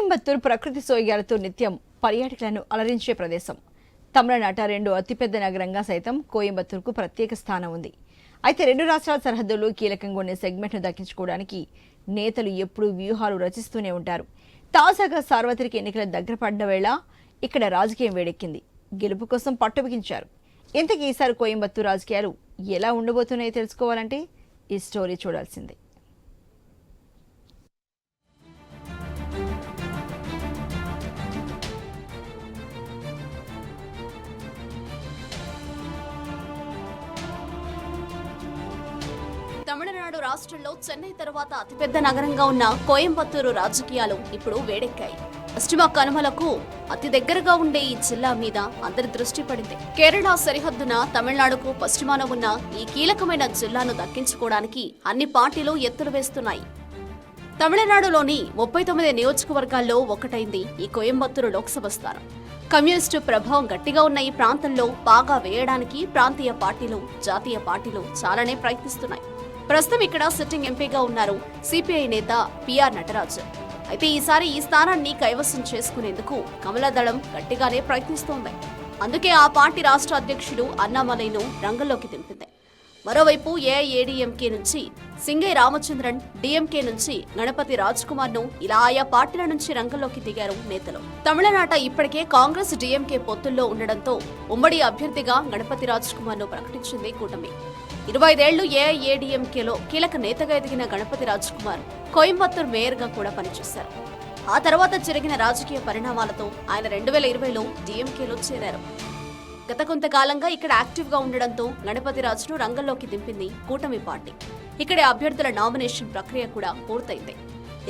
కోయంబత్తూరు ప్రకృతి సోయగాలతో నిత్యం పర్యాటకులను అలరించే ప్రదేశం. తమిళనాట రెండు అతిపెద్ద నగరంగా సైతం కోయంబత్తూరుకు ప్రత్యేక స్థానం ఉంది. అయితే రెండు రాష్ట్రాల సరిహద్దులు కీలకంగా ఉండే సెగ్మెంట్ను దక్కించుకోవడానికి నేతలు ఎప్పుడూ వ్యూహాలు రచిస్తూనే ఉంటారు. తాజాగా సార్వత్రిక ఎన్నికల దగ్గర పడ్డ వేళ ఇక్కడ రాజకీయం వేడెక్కింది. గెలుపు కోసం పట్టు బిగించారు. ఇంతకీ ఈసారి కోయంబత్తూరు రాజకీయాలు ఎలా ఉండబోతున్నాయో తెలుసుకోవాలంటే ఈ స్టోరీ చూడాల్సిందే. రాష్ట్రంలో చెన్నై తర్వాత అతిపెద్ద నగరంగా ఉన్న కోయంబత్తూరు రాజకీయాలు ఇప్పుడు వేడెక్కాయి. పశ్చిమ కనుమలకు అతి దగ్గరగా ఉండే ఈ జిల్లా మీద అందరి దృష్టి పడింది. కేరళ సరిహద్దున తమిళనాడుకు పశ్చిమాన ఉన్న ఈ కీలకమైన జిల్లాను దక్కించుకోవడానికి అన్ని పార్టీలు ఎత్తులు వేస్తున్నాయి. తమిళనాడులోని ముప్పై తొమ్మిది నియోజకవర్గాల్లో ఒకటైంది ఈ కోయంబత్తూరు లోక్సభ స్థానం. కమ్యూనిస్టు ప్రభావం గట్టిగా ఉన్న ఈ ప్రాంతంలో బాగా వేయడానికి ప్రాంతీయ పార్టీలు జాతీయ పార్టీలు చాలానే ప్రయత్నిస్తున్నాయి. ప్రస్తుతం ఇక్కడ సిట్టింగ్ ఎంపీగా ఉన్నారు సిపిఐ నేత పిఆర్ నటరాజ్. అయితే ఈసారి ఈ స్థానాన్ని కైవసం చేసుకునేందుకు కమలదళం గట్టిగానే ప్రయత్నిస్తోంది. అందుకే ఆ పార్టీ రాష్ట్ర అధ్యక్షుడు అన్నామలైను రంగంలోకి దింపింది. మరోవైపు ఏఐఏడీఎంకే నుంచి సింగై రామచంద్రన్ డిఎంకే నుంచి గణపతి రాజ్ కుమార్ను ఇలా ఆయా పార్టీల నుంచి రంగంలోకి దిగారు నేతలు. తమిళనాట ఇప్పటికే కాంగ్రెస్ డిఎంకే పొత్తుల్లో ఉండడంతో ఉమ్మడి అభ్యర్థిగా గణపతి రాజ్ కుమార్ను ప్రకటించింది కూటమి. ఇరవై ఐదేళ్ళు ఏఐఏడీఎంకేలో కీలక నేతగా ఎదిగిన గణపతి రాజ్ కుమార్ కోయంబత్తూర్ మేయర్గా కూడా పనిచేశారు. ఆ తర్వాత జరిగిన రాజకీయ పరిణామాలతో ఆయన రెండు వేల ఇరవైలో డిఎంకేలో చేరారు. గత కొంతకాలంగా ఇక్కడ యాక్టివ్గా ఉండడంతో గణపతి రాజును రంగంలోకి దింపింది కూటమి పార్టీ. ఇక్కడి అభ్యర్థుల నామినేషన్ ప్రక్రియ కూడా పూర్తయింది.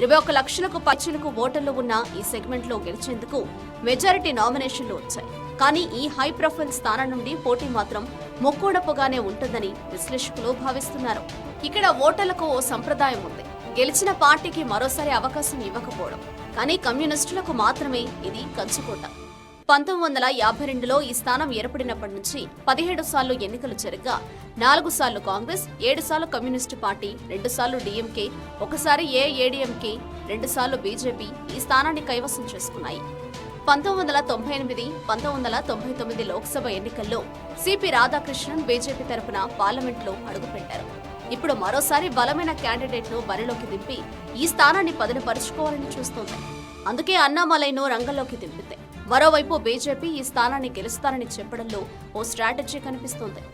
ఇరవై ఒక్క లక్షలకు పచ్చలకు ఓటర్లు ఉన్న ఈ సెగ్మెంట్లో గెలిచేందుకు మెజారిటీ నామినేషన్లు వచ్చాయి. కానీ ఈ హై ప్రొఫైల్ స్థానం నుండి పోటీ మాత్రం ముక్కూడపుగానే ఉంటుందని విశ్లేషకులు భావిస్తున్నారు. ఇక్కడ ఓటర్లకు ఓ సంప్రదాయం ఉంది. గెలిచిన పార్టీకి మరోసారి అవకాశం ఇవ్వకపోవడం. కానీ కమ్యూనిస్టులకు మాత్రమే ఇది కంచుకోట. పంతొమ్మిది వందల యాభై రెండులో ఈ స్థానం ఏర్పడినప్పటి నుంచి పదిహేడు సార్లు ఎన్నికలు జరగగా నాలుగు సార్లు కాంగ్రెస్ ఏడు సార్లు కమ్యూనిస్టు పార్టీ రెండు సార్లు డీఎంకే ఒకసారి ఏఏడీఎంకే రెండు సార్లు బీజేపీ ఈ స్థానాన్ని కైవసం చేసుకున్నాయి. పంతొమ్మిది వందల తొంభై ఎనిమిది పంతొమ్మిది వందల తొంభై తొమ్మిది లోక్సభ ఎన్నికల్లో సిపి రాధాకృష్ణన్ బీజేపీ తరపున పార్లమెంట్లో అడుగుపెట్టారు. ఇప్పుడు మరోసారి బలమైన క్యాండిడేట్ను బరిలోకి దింపి ఈ స్థానాన్ని పదునుపరుచుకోవాలని చూస్తోంది. అందుకే అన్నామలైను రంగంలోకి దింపింది. మరోవైపు బీజేపీ ఈ స్థానాన్ని గెలుస్తానని చెప్పడంలో ఓ స్ట్రాటజీ కనిపిస్తోంది.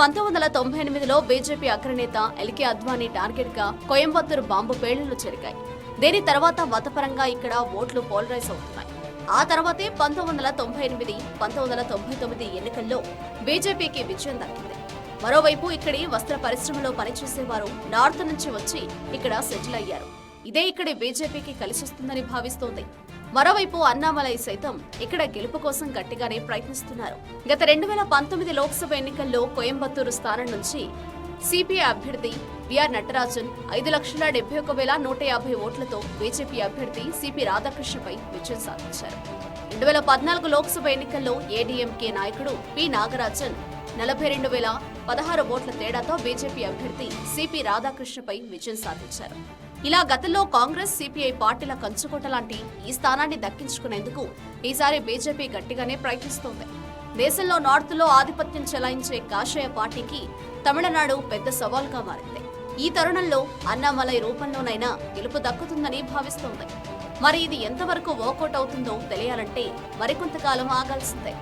పంతొమ్మిది వందల తొంభై ఎనిమిదిలో బీజేపీ అగ్రనేత ఎల్కే అద్వానీ టార్గెట్గా కోయంబత్తూరు బాంబు పేలుళ్ళు జరిగాయి దీని తర్వాత మతపరంగా ఇక్కడ ఓట్లు పోలరైజ్ అవుతున్నాయి. ఆ తర్వాతే పంతొమ్మిది వందల తొంభై ఎనిమిది పంతొమ్మిది వందల తొంభై తొమ్మిది ఎన్నికల్లో బీజేపీకి విజయం దక్కింది. మరోవైపు ఇక్కడి వస్త్ర పరిశ్రమలో పనిచేసేవారు నార్త్ నుంచి వచ్చి ఇక్కడ సెటిల్ అయ్యారు. ఇదే ఇక్కడి బీజేపీకి కలిసొస్తుందని భావిస్తోంది. మరోవైపు అన్నామలై సైతం ఇక్కడ గెలుపు కోసం గట్టిగానే ప్రయత్నిస్తున్నారు. గత రెండు వేల పంతొమ్మిది లోక్సభ ఎన్నికల్లో కోయంబత్తూరు స్థానం నుంచి సిపిఐ అభ్యర్థి బిఆర్ నటరాజన్ ఐదు లక్షల డెబ్బై ఒక వేల నూట యాభై ఓట్లతో బీజేపీ అభ్యర్థి సిపి రాధాకృష్ణపై విజయం సాధించారు. రెండు వేల పద్నాలుగు లోక్సభ ఎన్నికల్లో ఏడీఎంకే నాయకుడు పి నాగరాజన్ నలభై రెండు వేల పదహారు ఓట్ల తేడాతో బీజేపీ అభ్యర్థి సిపి రాధాకృష్ణపై విజయం సాధించారు. ఇలా గతంలో కాంగ్రెస్ సిపిఐ పార్టీల కంచుకోట లాంటి ఈ స్థానాన్ని దక్కించుకునేందుకు ఈసారి బీజేపీ గట్టిగానే ప్రయత్నిస్తోంది. దేశంలో నార్త్లో ఆధిపత్యం చెలాయించే కాషాయ పార్టీకి తమిళనాడు పెద్ద సవాల్గా మారింది. ఈ తరుణంలో అన్నామలై రూపంలోనైనా గెలుపు దక్కుతుందని భావిస్తోంది. మరి ఇది ఎంతవరకు వర్కౌట్ అవుతుందో తెలియాలంటే మరికొంతకాలం ఆగాల్సిందే.